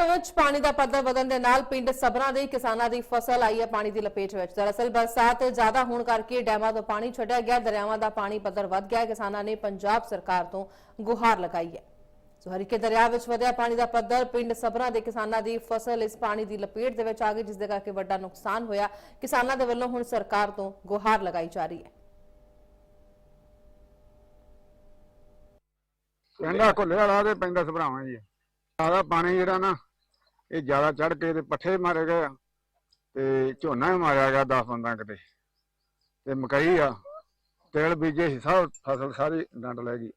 ਦੇ ਵਿੱਚ ਪਾਣੀ ਦਾ ਪੱਧਰ ਵਧਣ ਦੇ ਨਾਲ ਪਿੰਡ ਸਬਰਾਂ ਦੇ ਕਿਸਾਨਾਂ ਦੀ ਫਸਲ ਆਈ ਹੈ ਪਾਣੀ ਦੀ ਲਪੇਟ ਵਿੱਚ। ਦਰਅਸਲ ਬਰਸਾਤ ਜ਼ਿਆਦਾ ਹੋਣ ਕਰਕੇ ਡੈਮਾਂ ਤੋਂ ਪਾਣੀ ਛੱਡਿਆ ਗਿਆ। ਦਰਿਆਵਾਂ ਦਾ ਪਾਣੀ ਪੱਧਰ ਵੱਧ ਗਿਆ। ਕਿਸਾਨਾਂ ਨੇ ਪੰਜਾਬ ਸਰਕਾਰ ਤੋਂ ਗੁਹਾਰ ਲਗਾਈ ਹੈ। ਸੋ ਹਰੀਕੇ ਦਰਿਆ ਵਿੱਚ ਵਧਿਆ ਪਾਣੀ ਦਾ ਪੱਧਰ ਪਿੰਡ ਸਬਰਾਂ ਦੇ ਕਿਸਾਨਾਂ ਦੀ ਫਸਲ ਇਸ ਪਾਣੀ ਦੀ ਲਪੇਟ ਦੇ ਵਿੱਚ ਆ ਗਈ, ਜਿਸ ਦੇ ਕਰਕੇ ਵੱਡਾ ਨੁਕਸਾਨ ਹੋਇਆ। ਕਿਸਾਨਾਂ ਦੇ ਵੱਲੋਂ ਹੁਣ ਸਰਕਾਰ ਤੋਂ ਗੁਹਾਰ ਲਗਾਈ ਜਾ ਰਹੀ ਹੈ। ਪਿੰਡਾ ਘੁੱਲੇ ਵਾਲਾ ਤੇ ਪੈਂਦਾ ਸਭਰਾਵਾਂ ਜੀ। ਜ਼ਿਆਦਾ ਪਾਣੀ ਜਿਹੜਾ ਨਾ ਇਹ ਜ਼ਿਆਦਾ ਚੜ ਕੇ ਤੇ ਪੱਠੇ ਮਾਰੇ ਗਏ ਆ ਤੇ ਝੋਨਾ ਵੀ ਮਾਰਿਆ ਗਿਆ 10 15 ਕਿਤੇ। ਤੇ ਮਕਈ ਆ, ਤੇਲ, ਬੀਜੇ ਸੀ, ਸਭ ਫਸਲ ਸਾਰੀ ਡੰਡ ਲੈ ਗਈ।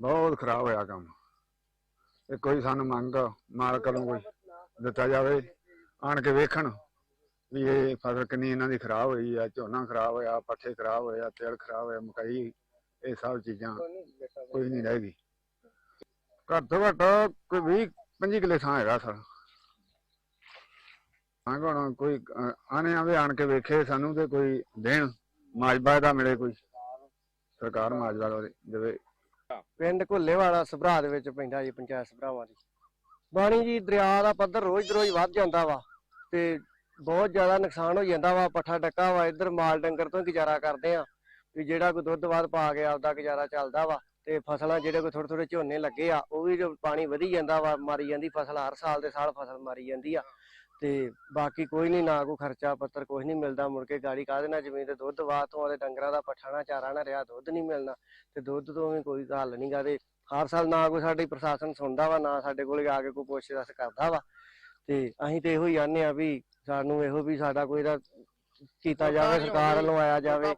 ਬਹੁਤ ਖਰਾਬ ਹੋਇਆ ਕੰਮ। ਤੇ ਕੋਈ ਸਾਨੂੰ ਮੰਗ ਮਾਲਕ ਨੂੰ ਕੋਈ ਦਿੱਤਾ ਜਾਵੇ, ਆਣ ਕੇ ਵੇਖਣ ਵੀ ਇਹ ਫਸਲ ਕਿੰਨੀ ਇਹਨਾਂ ਦੀ ਖਰਾਬ ਹੋਈ ਆ, ਝੋਨਾ ਖਰਾਬ ਹੋਇਆ, ਪੱਠੇ ਖਰਾਬ ਹੋਇਆ ਤੇਲ ਖਰਾਬ ਹੋਇਆ, ਮਕਈ, ਇਹ ਸਭ ਚੀਜ਼ਾਂ ਕੋਈ ਨਹੀਂ ਰਹਿ ਗਈ। ਘੱਟ ਤੋਂ ਘੱਟ ਕੋਈ 20 25 ਕਿੱਲੇ ਥਾਂ ਹੈਗਾ ਸਰ। ਹਾਂ ਹੁਣ ਕੋਈ ਆਨੇ ਆਵੇ ਆਣ ਕੇ ਵੇਖੇ ਸਾਨੂੰ ਤੇ ਕੋਈ ਦੇਣ ਮਾਜਬਾ ਦਾ ਮਿਲੇ ਕੋਈ। ਸਰਕਾਰ ਮਾਜਬਾ ਦੇਵੇ। ਪਿੰਡ ਘੁੱਲੇਵਾਲਾ ਸਭਰਾ ਦੇ ਵਿੱਚ ਪੈਂਦਾ ਜੀ, ਪੰਚਾਇਤ ਸਭਰਾਵਾਂ ਦੀ। ਬਾਣੀ ਜੀ, ਦਰਿਆ ਦਾ ਪੱਧਰ ਰੋਜ਼ ਰੋਜ਼ ਵੱਧ ਜਾਂਦਾ ਵਾ ਤੇ ਬਹੁਤ ਜ਼ਿਆਦਾ ਨੁਕਸਾਨ ਹੋ ਜਾਂਦਾ ਵਾ, ਪੱਠਾ ਡੱਕਾ ਵਾ, ਇੱਧਰ ਮਾਲ ਡੰਗਰ ਤੋਂ ਗੁਜ਼ਾਰਾ ਕਰਦੇ ਆ। ਵੀ ਜਿਹੜਾ ਕੋਈ ਦੁੱਧ ਬਾਦ ਪਾ ਕੇ ਆਪਦਾ ਗੁਜ਼ਾਰਾ ਚੱਲਦਾ ਵਾ। ਤੇ ਫਸਲਾਂ ਜਿਹੜੇ ਕੋਈ ਥੋੜੇ ਥੋੜੇ ਝੋਨੇ ਲੱਗੇ ਆ, ਉਹ ਵੀ ਪਾਣੀ ਵਧੀ ਜਾਂਦਾ ਵਾ, ਮਾਰੀ ਜਾਂਦੀ ਫਸਲ, ਹਰ ਸਾਲ ਦੇ ਸਾਲ ਫਸਲ ਮਾਰੀ ਜਾਂਦੀ ਆ। ਤੇ ਬਾਕੀ ਕੋਈ ਨਹੀਂ ਨਾ ਕੋਈ ਖਰਚਾ ਪੱਤਰ ਕੁਝ ਨਹੀਂ ਮਿਲਦਾ, ਮੁੜ ਕੇ ਗਾੜੀ ਕਾਹਦੇ ਦੇਣਾ ਜ਼ਮੀਨ ਤੇ ਦੁੱਧ ਬਾਤ ਤੋਂ ਡੰਗਰਾਂ ਦਾ ਪੱਠਾ ਨਾ, ਚਾਰਾ ਨਾ ਰਿਹਾ, ਦੁੱਧ ਨਹੀਂ ਮਿਲਣਾ। ਤੇ ਦੁੱਧ ਤੋਂ ਵੀ ਕੋਈ ਹੱਲ ਨਹੀਂ ਗਾ ਹਰ ਸਾਲ ਨਾ ਕੋਈ ਸਾਡੀ ਪ੍ਰਸ਼ਾਸਨ ਸੁਣਦਾ ਵਾ, ਨਾ ਸਾਡੇ ਕੋਲ ਆ ਕੇ ਕੋਈ ਪੁੱਛ ਦੱਸ ਕਰਦਾ ਵਾ। ਤੇ ਅਸੀਂ ਤੇ ਇਹੋ ਹੀ ਆਨੇ ਆ ਵੀ ਸਾਨੂੰ ਇਹੋ ਵੀ ਸਾਡਾ ਕੋਈ ਦਾ ਕੀਤਾ ਜਾਵੇ ਸਰਕਾਰ ਵੱਲੋਂ ਆਇਆ ਜਾਵੇ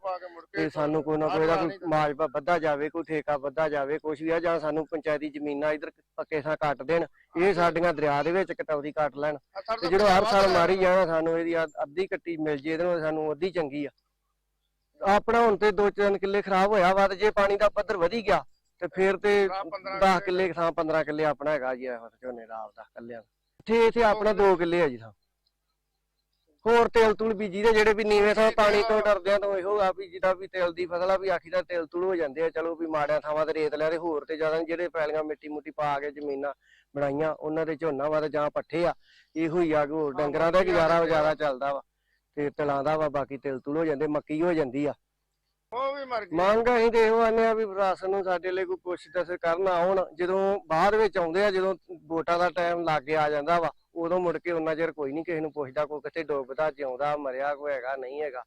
ਤੇ ਸਾਨੂੰ ਕੋਈ ਨਾ ਕੋਈ ਦਾ ਕੋਈ ਮਾਜਬਾ ਵੱਧਾ ਜਾਵੇ ਕੋਈ ਠੇਕਾ ਵੱਧਾ ਜਾਵੇ ਕੁਛ ਵੀ ਆ ਜਾਂ ਸਾਨੂੰ ਪੰਚਾਇਤੀ ਜ਼ਮੀਨਾਂ ਇਧਰ ਪੱਕੇ ਥਾਂ ਕੱਟ ਦੇਣ ਇਹ ਸਾਡੀਆਂ ਦਰਿਆ ਦੇ ਵਿੱਚ ਕਟੌਤੀ ਕੱਟ ਲੈਣ। ਤੇ ਜਦੋਂ ਹਰ ਸਾਲ ਮਾਰੀ ਜਾਣਾ ਸਾਨੂੰ ਇਹਦੀ ਅੱਧ- ਕੱਟੀ ਮਿਲ ਜੇ ਇਹਦੇ ਨਾਲ ਸਾਨੂੰ ਅੱਧੀ ਚੰਗੀ ਆ। ਆਪਣਾ ਹੁਣ ਤੇ ਦੋ ਤਿੰਨ ਕਿੱਲੇ ਖਰਾਬ ਹੋਇਆ ਵਾ ਜੇ ਪਾਣੀ ਦਾ ਪੱਧਰ ਵਧੀ ਗਿਆ ਤੇ ਫੇਰ ਤੇ 10 ਕਿੱਲੇ ਥਾਂ 15 ਕਿੱਲੇ ਆਪਣਾ ਹੈਗਾ ਜੀ ਇਹ ਝੋਨੇ ਦਾ ਆਪਦਾ ਕੱਲਿਆਂ ਇੱਥੇ ਇੱਥੇ ਆਪਣਾ 2 ਕਿੱਲੇ ਆ ਜੀ ਥਾਂ ਹੋਰ ਤੇਲ ਤੂਲ ਬੀਜੀ ਦੇ ਜਿਹੜੇ ਵੀ ਨੀਵੇਂ ਥਾਂ ਪਾਣੀ ਤੋਂ ਡਰਦਿਆਂ ਤੋਂ ਇਹੋ ਆ ਵੀ ਜਿਹਦਾ ਵੀ ਤੇਲ ਦੀ ਫਸਲ ਆ ਵੀ ਆਖੀ ਦਾ ਤੇਲ ਤੂਲ ਹੋ ਜਾਂਦੇ ਆ। ਚਲੋ ਵੀ ਮਾੜਿਆਂ ਥਾਵਾਂ ਤੇ ਰੇਤ ਲਿਆ ਤੇ ਹੋਰ ਤੇ ਜ਼ਿਆਦਾ ਜਿਹੜੇ ਪੈਲੀਆਂ ਮਿੱਟੀ ਮੁੱਟੀ ਪਾ ਕੇ ਜ਼ਮੀਨਾਂ ਬਣਾਈਆਂ ਉਹਨਾਂ ਦੇ ਝੋਨਾ ਵਾ ਤੇ ਜਾਂ ਪੱਠੇ ਆ ਇਹੋ ਹੀ ਆ ਕਿ ਹੋਰ ਡੰਗਰਾਂ ਦਾ ਗੁਜ਼ਾਰਾ ਜ਼ਿਆਦਾ ਚੱਲਦਾ ਵਾ ਤੇ ਤਲਾਂ ਦਾ ਵਾ ਬਾਕੀ ਤੇਲ ਤੂਲ ਹੋ ਜਾਂਦੇ ਮੱਕੀ ਹੋ ਜਾਂਦੀ ਆ। ਉਹ ਵੀ ਮਰ ਮੰਗ ਅਸੀਂ ਤੇ ਇਹੋ ਆਨੇ ਆ ਵੀ ਪ੍ਰਸ਼ਾਸਨ ਨੂੰ ਸਾਡੇ ਲਈ ਕੋਈ ਦੱਸ ਕਰਨ ਆਉਣ ਜਦੋਂ ਬਾਅਦ ਵਿੱਚ ਆਉਂਦੇ ਆ ਜਦੋਂ ਵੋਟਾਂ ਦਾ ਟਾਈਮ ਲੱਗੇ ਆ ਜਾਂਦਾ ਵਾ। ਉਦੋਂ ਮੁੜ ਕੇ ਉਹਨਾਂ ਚਿਰ ਕੋਈ ਨਹੀਂ ਕਿਸੇ ਨੂੰ ਪੁੱਛਦਾ, ਕੋਈ ਕਿੱਥੇ ਡੁੱਬਦਾ, ਜਿਉਂਦਾ, ਮਰਿਆ, ਕੋਈ ਹੈਗਾ, ਨਹੀਂ ਹੈਗਾ।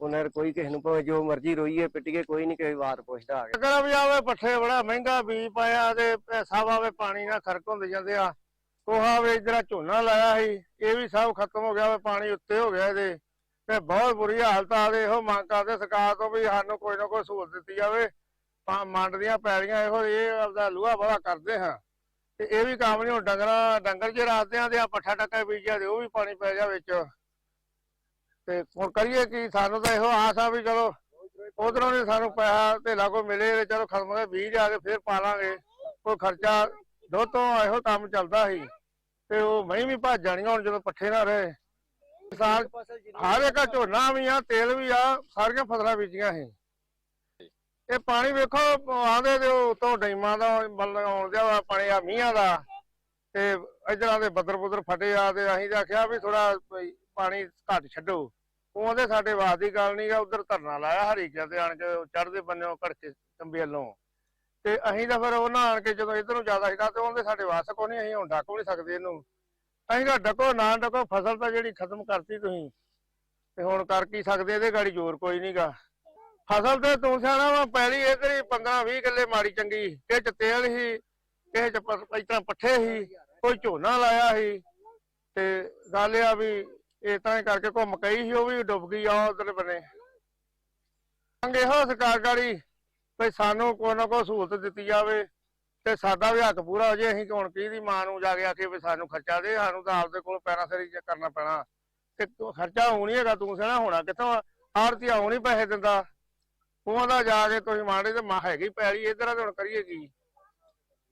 ਉਹਨਾਂ ਚਿਰ ਕੋਈ ਕਿਸੇ ਨੂੰ ਭਾਵੇਂ ਜੋ ਮਰਜ਼ੀ ਰੋਈਏ, ਪਿੱਟੀਏ, ਕੋਈ ਨਹੀਂ ਕਿਸੇ ਬਾਤ ਪੁੱਛਦਾ ਆ ਕੇ। ਵੀ ਆਵੇ ਪੱਠੇ ਬੜਾ ਮਹਿੰਗਾ ਬੀਜ ਪਾਇਆ, ਤੇ ਪੈਸਾ ਆਵੇ ਪਾਣੀ ਨਾਲ ਖਰਕ ਹੁੰਦੇ ਜਾਂਦੇ ਆ। ਕੋਹਾ ਵੇ ਜਿਹੜਾ ਝੋਨਾ ਲਾਇਆ ਸੀ, ਇਹ ਵੀ ਸਭ ਖਤਮ ਹੋ ਗਿਆ ਵੇ, ਪਾਣੀ ਉੱਤੇ ਹੋ ਗਿਆ ਇਹਦੇ। ਤੇ ਬਹੁਤ ਬੁਰੀ ਹਾਲਤ ਆ ਦੇ ਇਹੋ ਮੰਗ ਕਰਦੇ ਸਰਕਾਰ ਤੋਂ ਵੀ ਸਾਨੂੰ ਕੋਈ ਨਾ ਕੋਈ ਸਹੂਲਤ ਦਿੱਤੀ ਜਾਵੇ। ਮੰਡ ਦੀਆਂ ਪੈਲੀਆਂ ਇਹੋ, ਇਹ ਆਪਦਾ ਲੂਹਾ ਬੜਾ ਕਰਦੇ ਹਾਂ। ਤੇ ਇਹ ਵੀ ਕੰਮ ਨਹੀਂ ਹੁਣ ਡੰਗਰਾਂ, ਡੰਗਰ ਜੇ ਰਾਤਦੇ ਆ ਤੇ ਆ, ਪੱਠਾ ਟੱਕਾ ਬੀਜਿਆ ਤੇ ਉਹ ਵੀ ਪਾਣੀ ਪੈ ਜਾ ਵਿੱਚ। ਤੇ ਹੁਣ ਕਰੀਏ ਕੀ, ਸਾਨੂੰ ਤਾਂ ਇਹੋ ਆਸ ਆ ਵੀ ਚਲੋ ਉਧਰੋਂ ਨੇ ਸਾਨੂੰ ਪੈਸਾ ਧੇਲਾ ਕੋਈ ਮਿਲੇ ਤੇ ਚਲੋ ਖਤਮ ਦਾ ਬੀਜ ਆ ਕੇ ਫੇਰ ਪਾ ਲਾਂਗੇ ਕੋਈ ਖਰਚਾ ਦੋ ਤੋਂ ਇਹੋ ਕੰਮ ਚੱਲਦਾ ਸੀ। ਤੇ ਉਹ ਮਹੀਂ ਵੀ ਭੱਜ ਜਾਣੀਆਂ ਹੁਣ ਜਦੋਂ ਪੱਠੇ ਨਾ ਰਹੇ। ਕਿਸਾਨ ਹਰ ਇੱਕ ਝੋਨਾ ਵੀ ਆ, ਤੇਲ ਵੀ ਆ, ਸਾਰੀਆਂ ਫਸਲਾਂ ਬੀਜੀਆਂ ਸੀ। ਇਹ ਪਾਣੀ ਵੇਖੋ, ਆਂਦੇ ਤੇ ਉਤੋਂ ਡੈਮਾਂ ਦਾ ਮਤਲਬ ਆਉਣ ਦਿਆ ਵਾ ਪਾਣੀ ਆ ਮੀਂਹਾਂ ਦਾ। ਤੇ ਇਧਰਾਂ ਦੇ ਬੱਦਰ ਬੁੱਦਰ ਫਟੇ ਆ ਤੇ ਅਸੀਂ ਤਾਂ ਆਖਿਆ ਵੀ ਥੋੜਾ ਪਾਣੀ ਘੱਟ ਛੱਡੋ। ਉਹ ਆਂਦੇ ਸਾਡੇ ਵਾਸ ਦੀ ਗੱਲ ਨਹੀਂ ਗਾ ਉਧਰ ਧਰਨਾ ਲਾਇਆ ਹਰੀਕਿਆਂ ਤੇ ਆਣ ਕੇ ਚੜ੍ਹਦੇ ਬੰਨਿਓ ਘੜਕੇ ਚੰਬੇਲੋਂ ਤੇ ਅਸੀਂ ਤਾਂ ਫਿਰ ਉਹਨਾਂ ਆਣ ਕੇ ਜਦੋਂ ਇਧਰੋਂ ਜ਼ਿਆਦਾ ਸੀਗਾ ਤੇ ਉਹਦੇ ਸਾਡੇ ਵਾਸ ਕੋ ਨਹੀਂ ਅਸੀਂ ਹੁਣ ਡੱਕ ਨਹੀਂ ਸਕਦੇ ਇਹਨੂੰ। ਅਸੀਂ ਤਾਂ ਡੱਕੋ, ਨਾ ਡੱਕੋ, ਫਸਲ ਤਾਂ ਜਿਹੜੀ ਖਤਮ ਕਰਤੀ ਤੁਸੀਂ। ਤੇ ਹੁਣ ਕਰ ਕੀ ਸਕਦੇ, ਇਹਦੇ ਗਾੜੀ ਜ਼ੋਰ ਕੋਈ ਨਹੀਂਗਾ ਫਸਲ ਤੇ ਤੂੰ ਸਿਆਣਾ ਵਾ, ਪੈਲੀ ਇਧਰ 15 20 ਕਿੱਲੇ ਮਾੜੀ ਚੰਗੀ, ਕਿਸੇ ਚ ਤੇਲ ਸੀ, ਕਿਸੇ ਚ ਪ- ਪੱਠੇ ਸੀ, ਕੋਈ ਝੋਨਾ ਲਾਇਆ ਸੀ। ਤੇ ਗੱਲ ਆ ਵੀ ਇਸ ਤਰ੍ਹਾਂ ਹੀ ਕਰਕੇ ਘੁੰਮ ਕਈ ਸੀ, ਉਹ ਵੀ ਡੁੱਬ ਗਈ ਆ ਉਧਰ ਬਨੇ ਮੰਗ ਇਹੋ ਸਰਕਾਰ ਗਾੜੀ ਵੀ ਸਾਨੂੰ ਕੋਈ ਨਾ ਕੋਈ ਸਹੂਲਤ ਦਿੱਤੀ ਜਾਵੇ ਤੇ ਸਾਡਾ ਵੀ ਹੱਕ ਪੂਰਾ ਹੋ ਜੇ, ਅਸੀਂ ਹੁਣ ਕੀ ਦੀ ਮਾਂ ਨੂੰ ਜਾ ਕੇ ਆਖੇ ਵੀ ਸਾਨੂੰ ਖਰਚਾ ਦੇ, ਸਾਨੂੰ ਤਾਂ ਆਪਦੇ ਕੋਲ ਪੈਰਾਂ ਸਿਰ ਕਰਨਾ ਪੈਣਾ। ਤੇ ਤੂੰ ਖਰਚਾ ਹੋਣੀ ਹੈਗਾ, ਤੂੰ ਸਿਆਣਾ ਹੋਣਾ ਕਿੱਥੋਂ ਆੜਤੀ ਆਉਣੀ ਪੈਸੇ ਦਿੰਦਾ। ਉਹਦਾ ਜਾ ਕੇ ਤੁਸੀਂ ਮਾੜੇ ਤੇ ਮਾ ਹੈਗੀ ਪੈਲੀ ਇਧਰ ਹੁਣ ਕਰੀਏ ਕੀ?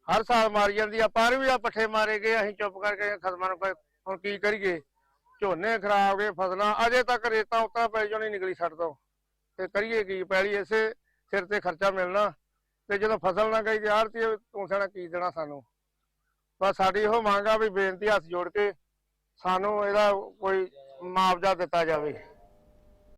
ਹਰ ਸਾਲ ਮਾਰੀ ਜਾਂਦੀ ਆ ਪਰ ਵੀ ਆ ਪੱਠੇ ਮਾਰੇ ਗਏ ਅਸੀਂ ਚੁੱਪ ਕਰਕੇ ਖਸਮਾਂ ਨੂੰ ਕਹੇ, ਹੁਣ ਕੀ ਕਰੀਏ? ਝੋਨੇ ਖਰਾਬ ਗਏ ਫਸਲਾਂ ਅਜੇ ਤੱਕ ਰੇਤਾਂ ਉੱਤਾਂ ਪੈ ਜੋ ਨਹੀਂ ਨਿਕਲੀ ਛੱਡ ਤੋਂ। ਤੇ ਕਰੀਏ ਕੀ? ਪੈਲੀ ਇਸੇ ਸਿਰ ਤੇ ਖਰਚਾ ਮਿਲਣਾ। ਤੇ ਜਦੋਂ ਫਸਲ ਨਾ ਗਈ ਤੇ ਆੜਤੀ ਤੂੰ ਸਿਆਣਾ ਕੀ ਦੇਣਾ ਸਾਨੂੰ? ਬਸ ਸਾਡੀ ਇਹੋ ਮੰਗ ਆ ਵੀ ਬੇਨਤੀ ਹੱਥ ਜੋੜ ਕੇ ਸਾਨੂੰ ਇਹਦਾ ਕੋਈ ਮੁਆਵਜ਼ਾ ਦਿੱਤਾ ਜਾਵੇ।